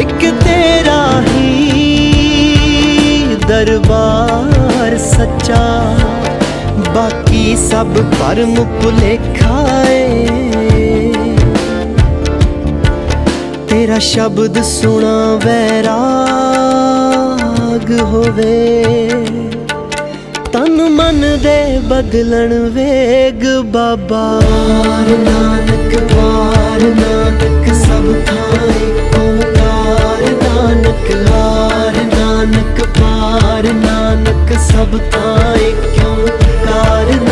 ਇੱਕ ਤੇਰਾ ਹੀ ਦਰਬਾਰ ਸੱਚਾ। ਬਾਕੀ ਸਭ ਭਰਮ ਭੁਲੇਖਾ ਏ। ਤੇਰਾ ਸ਼ਬਦ ਸੁਣਾ ਵੈਰਾਗ ਹੋਵੇ। ਤਨ ਮਨ ਦੇ ਬਦਲਣ ਵੇਗ ਬਾਬਾ ਨਾਨਕ ਸਭ ਤਾਂ ਇੱਕ ਕਿਉਂ ਕਾਰਨ